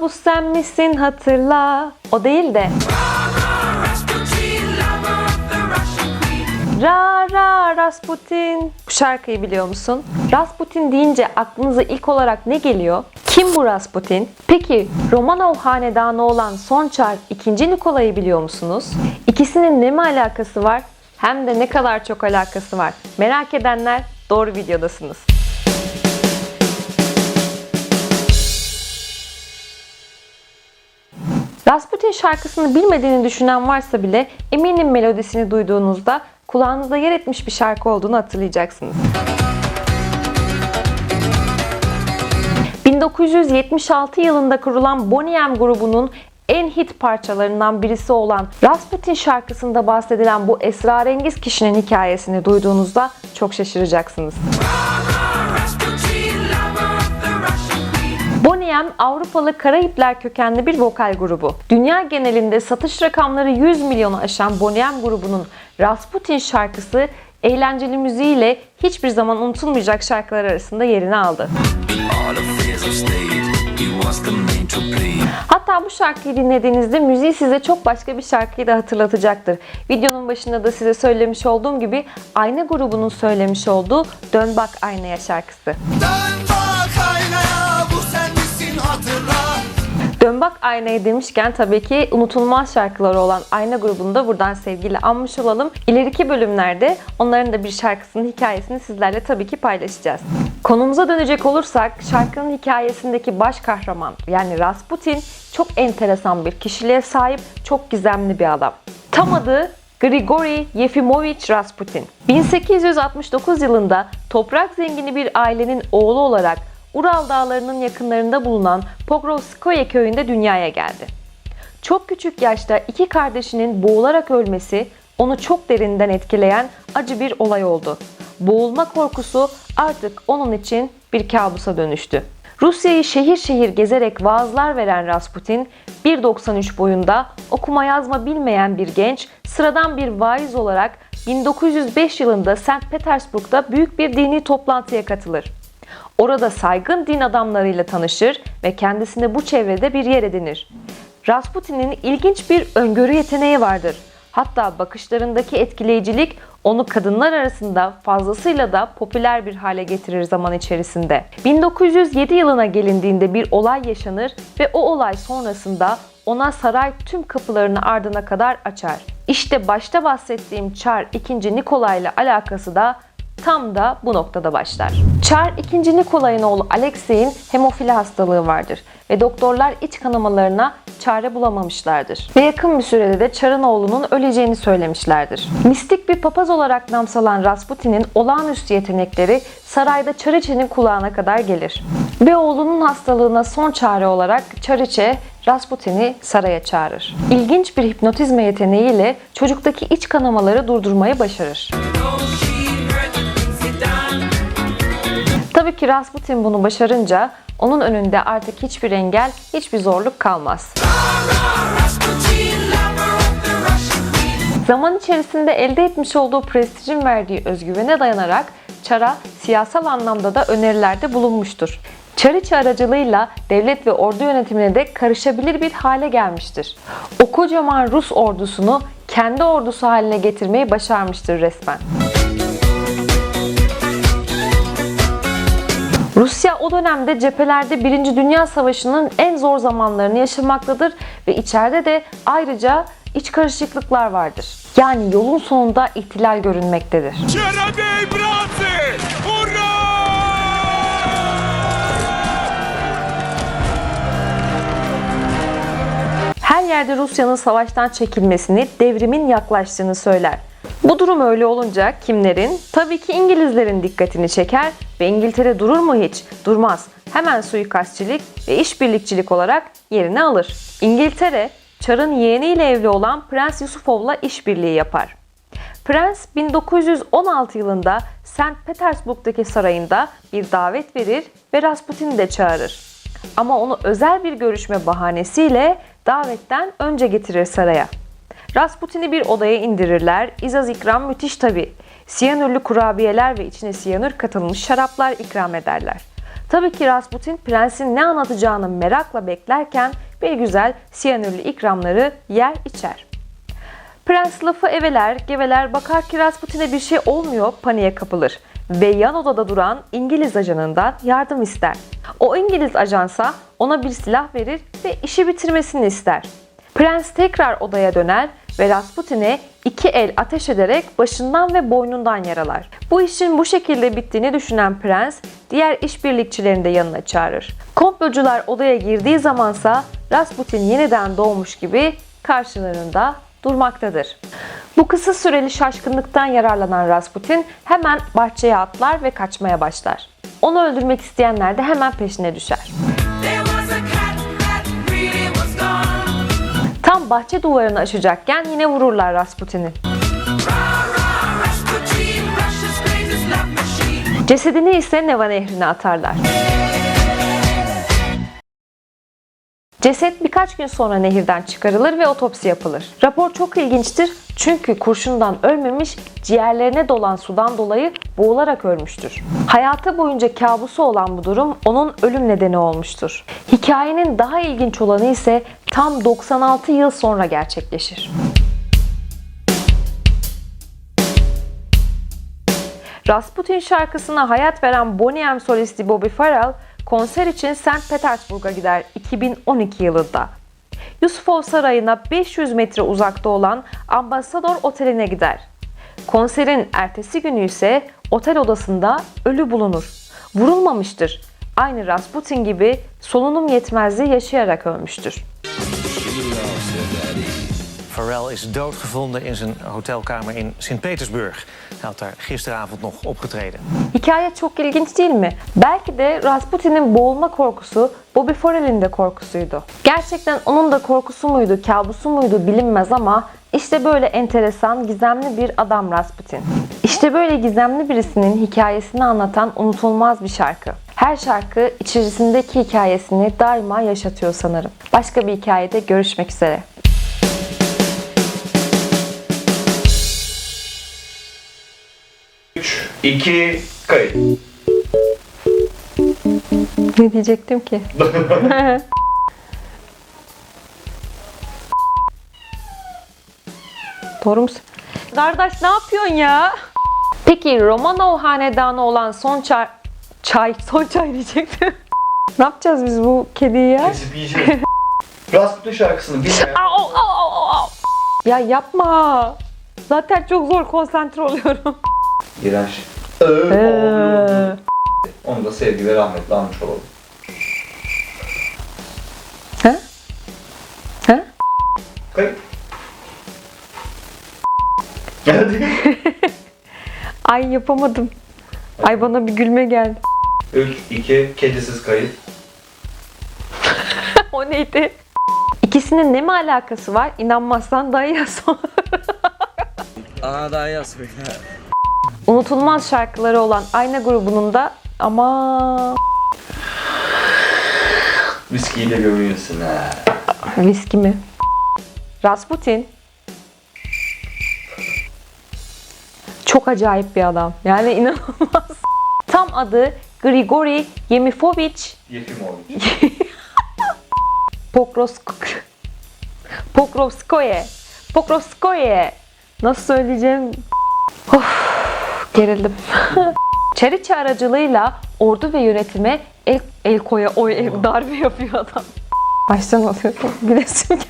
bu sen misin hatırla. O değil de. Ra ra Rasputin. Bu şarkıyı biliyor musun? Rasputin deyince aklınıza ilk olarak ne geliyor? Kim bu Rasputin? Peki Romanov hanedanı olan son çar 2. Nikolay'ı biliyor musunuz? İkisinin ne mi alakası var? Hem de ne kadar çok alakası var. Merak edenler doğru videodasınız. Rasputin şarkısını bilmediğini düşünen varsa bile eminim melodisini duyduğunuzda kulağınızda yer etmiş bir şarkı olduğunu hatırlayacaksınız. 1976 yılında kurulan Boney M grubunun en hit parçalarından birisi olan Rasputin şarkısında bahsedilen bu esrarengiz kişinin hikayesini duyduğunuzda çok şaşıracaksınız. Queen. Boney M Avrupalı Karayipler kökenli bir vokal grubu. Dünya genelinde satış rakamları 100 milyonu aşan Boney M grubunun Rasputin şarkısı eğlenceli müziğiyle hiçbir zaman unutulmayacak şarkılar arasında yerini aldı. Hatta bu şarkıyı dinlediğinizde müziği size çok başka bir şarkıyı da hatırlatacaktır. Videonun başında da size söylemiş olduğum gibi Ayna grubunun söylemiş olduğu Dön Bak Aynaya şarkısı. Dön bak Dön Bak Aynaya demişken tabii ki unutulmaz şarkıları olan Ayna grubunu da buradan sevgiyle anmış olalım. İleriki bölümlerde onların da bir şarkısının hikayesini sizlerle tabii ki paylaşacağız. Konumuza dönecek olursak şarkının hikayesindeki baş kahraman yani Rasputin çok enteresan bir kişiliğe sahip, çok gizemli bir adam. Tam adı Grigori Yefimovich Rasputin. 1869 yılında toprak zengini bir ailenin oğlu olarak Ural Dağları'nın yakınlarında bulunan Pokrovskoye köyünde dünyaya geldi. Çok küçük yaşta iki kardeşinin boğularak ölmesi onu çok derinden etkileyen acı bir olay oldu. Boğulma korkusu artık onun için bir kabusa dönüştü. Rusya'yı şehir şehir gezerek vaazlar veren Rasputin, 1.93 boyunda okuma yazma bilmeyen bir genç, sıradan bir vaiz olarak 1905 yılında St. Petersburg'da büyük bir dini toplantıya katılır. Orada saygın din adamlarıyla tanışır ve kendisine bu çevrede bir yer edinir. Rasputin'in ilginç bir öngörü yeteneği vardır. Hatta bakışlarındaki etkileyicilik onu kadınlar arasında fazlasıyla da popüler bir hale getirir zaman içerisinde. 1907 yılına gelindiğinde bir olay yaşanır ve o olay sonrasında ona saray tüm kapılarını ardına kadar açar. İşte başta bahsettiğim Çar 2. Nikolay'la alakası da tam da bu noktada başlar. Çar 2. Nikolay'ın oğlu Alexey'in hemofili hastalığı vardır ve doktorlar iç kanamalarına çare bulamamışlardır. Ve yakın bir sürede de Çar'ın oğlunun öleceğini söylemişlerdir. Mistik bir papaz olarak namsalan Rasputin'in olağanüstü yetenekleri sarayda Çariçe'nin kulağına kadar gelir. Ve oğlunun hastalığına son çare olarak Çariçe Rasputin'i saraya çağırır. İlginç bir hipnotizme yeteneğiyle çocuktaki iç kanamaları durdurmayı başarır. Ki Rasputin bunu başarınca onun önünde artık hiçbir engel, hiçbir zorluk kalmaz. Zaman içerisinde elde etmiş olduğu prestijin verdiği özgüvene dayanarak Çar'a siyasal anlamda da önerilerde bulunmuştur. Çariçe aracılığıyla devlet ve ordu yönetimine de karışabilir bir hale gelmiştir. O kocaman Rus ordusunu kendi ordusu haline getirmeyi başarmıştır resmen. Rusya o dönemde cephelerde 1. Dünya Savaşı'nın en zor zamanlarını yaşamaktadır ve içeride de ayrıca iç karışıklıklar vardır. Yani yolun sonunda ihtilal görünmektedir. Her yerde Rusya'nın savaştan çekilmesini, devrimin yaklaştığını söyler. Bu durum öyle olunca kimlerin? Tabii ki İngilizlerin dikkatini çeker ve İngiltere durur mu hiç? Durmaz. Hemen suikastçilik ve işbirlikçilik olarak yerini alır. İngiltere, Çar'ın yeğeniyle evli olan Prens Yusufov'la işbirliği yapar. Prens 1916 yılında St. Petersburg'daki sarayında bir davet verir ve Rasputin'i de çağırır. Ama onu özel bir görüşme bahanesiyle davetten önce getirir saraya. Rasputin'i bir odaya indirirler. İzaz ikram müthiş tabi. Siyanürlü kurabiyeler ve içine siyanür katılmış şaraplar ikram ederler. Tabii ki Rasputin prensin ne anlatacağını merakla beklerken bir güzel siyanürlü ikramları yer içer. Prens lafı eveler, geveler bakar ki Rasputin'e bir şey olmuyor, paniğe kapılır. Ve yan odada duran İngiliz ajanından yardım ister. O İngiliz ajansa ona bir silah verir ve işi bitirmesini ister. Prens tekrar odaya döner ve Rasputin'e iki el ateş ederek başından ve boynundan yaralar. Bu işin bu şekilde bittiğini düşünen prens diğer işbirlikçilerini de yanına çağırır. Komplocular odaya girdiği zamansa Rasputin yeniden doğmuş gibi karşılarında durmaktadır. Bu kısa süreli şaşkınlıktan yararlanan Rasputin hemen bahçeye atlar ve kaçmaya başlar. Onu öldürmek isteyenler de hemen peşine düşer. Bahçe duvarını aşacakken yine vururlar Rasputin'i. Rasputin. Cesedini ise Neva Nehri'ne atarlar. Ceset birkaç gün sonra nehirden çıkarılır ve otopsi yapılır. Rapor çok ilginçtir çünkü kurşundan ölmemiş, ciğerlerine dolan sudan dolayı boğularak ölmüştür. Hayatı boyunca kabusu olan bu durum onun ölüm nedeni olmuştur. Hikayenin daha ilginç olanı ise tam 96 yıl sonra gerçekleşir. Rasputin şarkısına hayat veren Boney M solisti Bobby Farrell konser için St. Petersburg'a gider 2012 yılında. Yusufov Sarayı'na 500 metre uzakta olan Ambassador Oteli'ne gider. Konserin ertesi günü ise otel odasında ölü bulunur. Vurulmamıştır. Aynı Rasputin gibi solunum yetmezliği yaşayarak ölmüştür. Pharrell is doodgevonden in zijn hotelkamer in Sint-Petersburg. Hij had daar gisteravond nog opgetreden. Hikaye çok ilginç değil mi? Belki de Rasputin'in boğulma korkusu Bobby Farrell'in de korkusuydu. Gerçekten onun da korkusu muydu, kabusu muydu bilinmez ama işte böyle enteresan, gizemli bir adam Rasputin. İşte böyle gizemli birisinin hikayesini anlatan unutulmaz bir şarkı. Her şarkı içerisindeki hikayesini daima yaşatıyor sanırım. Başka bir hikayede görüşmek üzere. Üç, iki, kayıt. Ne diyecektim ki? Doğru musun? Kardeş ne yapıyorsun ya? Peki Romanov hanedanı olan son çay... Çay, son çay diyecektim. ne yapacağız biz bu kediyi ya? Kesip yiyeceğiz. Rasputin şarkısını bilmeyen Au, au, au, au. Ya yapma. Zaten çok zor konsantre oluyorum. İğrenç. Ee, Onu da sevgi ve rahmetle almış olalım. He? He? Kayıt. Hadi. Ay yapamadım. Ay bana bir gülme geldi. 3, 2, kedisiz kayıt. o neydi? İkisinin ne mi alakası var? İnanmazsan dayı yaz. Aa daha yaz be. Unutulmaz şarkıları olan Ayna grubunun da ama Viskiyle gömüyorsun ha. viski mi? Rasputin çok acayip bir adam. Yani inanılmaz. Tam adı Grigori Yemifovich Yefimovic. Pokrovsk Pokrovskoye. Pokrovskoye. Nasıl söyleyeceğim? Of, gerildim. Çeriçi aracılığıyla ordu ve yönetime el, el koya, oy, el, darbe yapıyor adam. Baştan. Gülesim geldi.